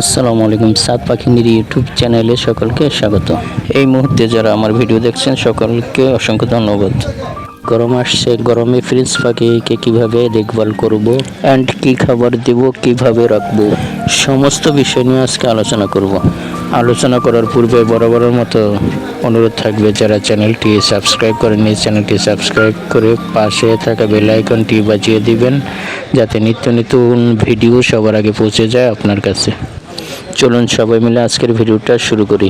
আসসালামু আলাইকুম, সাত পাখিনির ইউটিউব চ্যানেলে সকলকে স্বাগত। এই মুহূর্তে যারা আমার ভিডিও দেখছেন, সকলকে অসংখ্য ধন্যবাদ। গরম আসছে, গরমে ফ্রিজ পাখিকে কীভাবে দেখভাল করব অ্যান্ড কি খাবার দেব, কীভাবে রাখব, সমস্ত বিষয় নিয়ে আজকে আলোচনা করব। আলোচনা করার পূর্বে বরাবরের মতো অনুরোধ থাকবে, যারা চ্যানেলটি সাবস্ক্রাইব করেননি, চ্যানেলটি সাবস্ক্রাইব করে পাশে থাকা বেল আইকনটি বাজিয়ে দিবেন, যাতে নিত্য নতুন ভিডিও সবার আগে পৌঁছে যায় আপনার কাছে। চলুন সবাই মিলে আজকের ভিডিওটা শুরু করি।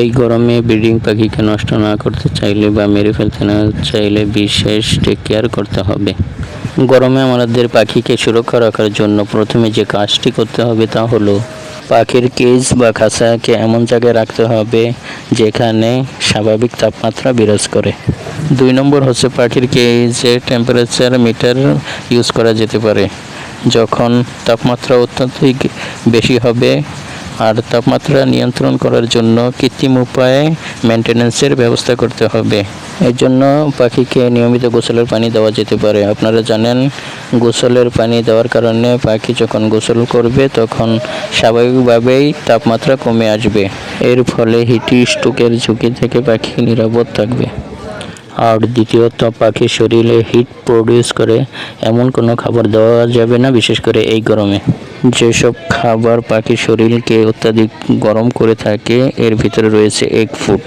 এই গরমে ব্রিডিং পাখিকে নষ্ট না করতে চাইলে বা মেরে ফেলতে না চাইলে বিশেষ টেক কেয়ার করতে হবে। গরমে আমাদের পাখিকে সুরক্ষা রাখার জন্য প্রথমে যে কাজটি করতে হবে তা হলো পাখির কেজ বা খাঁচাকে এমন জায়গায় রাখতে হবে যেখানে স্বাভাবিক তাপমাত্রা বিরাজ করে। দুই নম্বর হচ্ছে পাখির কেজে টেম্পারেচার মিটার ইউজ করা যেতে পারে। যখন তাপমাত্রা অত্যধিক বেশি হবে আর তাপমাত্রা নিয়ন্ত্রণ করার জন্য কৃত্রিম উপায়ে মেনটেন্যান্সের ব্যবস্থা করতে হবে। এর জন্য পাখিকে নিয়মিত গোসলের পানি দেওয়া যেতে পারে। আপনারা জানেন, গোসলের পানি দেওয়ার কারণে পাখি যখন গোসল করবে তখন স্বাভাবিকভাবেই তাপমাত্রা কমে আসবে। এর ফলে হিটি স্ট্রোকের ঝুঁকি থেকে পাখি নিরাপদ থাকবে। আর দ্বিতীয়ত পাখির শরীরে হিট প্রডিউস করে এমন কোনো খাবার দেওয়া যাবে না, বিশেষ করে এই গরমে। যেসব খাবার পাখির শরীরকে অত্যাধিক গরম করে থাকে, এর ভিতরে রয়েছে এগ ফুড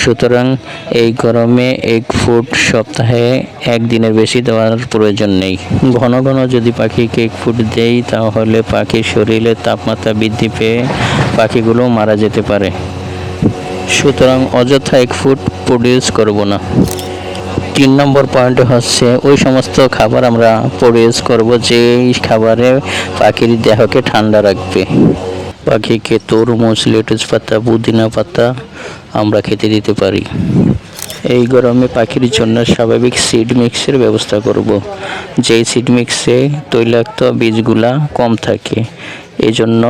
সুতরাং এই গরমে এগ ফুড সপ্তাহে একদিনের বেশি দেওয়ার প্রয়োজন নেই। ঘন ঘন যদি পাখিকে এগ ফুড দেই, তাহলে পাখির শরীরে তাপমাত্রা বৃদ্ধি পেয়ে পাখিগুলো মারা যেতে পারে। সুতরাং অযথা এক ফুড প্রডিউস করব না। তিন নম্বর পয়েন্ট হচ্ছে, ওই সমস্ত খাবার আমরা প্রডিউস করব যে খাবারে পাখির দেহকে ঠান্ডা রাখবে। পাখিকে তরমুজ, লেটুস পাতা, পুদিনা পাতা আমরা খেতে দিতে পারি। এই গরমে পাখির জন্য স্বাভাবিক সিড মিক্সের ব্যবস্থা করব। যেই সিড মিক্সে তৈলাক্ত বীজগুলা কম থাকে এই জন্য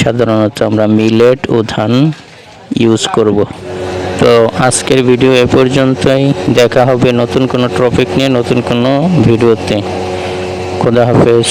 সাধারণত আমরা মিলেট ও ধান ইউজ করব। তো আজকের ভিডিও এ পর্যন্তই। দেখা হবে নতুন কোনো টপিক নিয়ে, নতুন কোনো ভিডিওতে খোদা হাফেজ।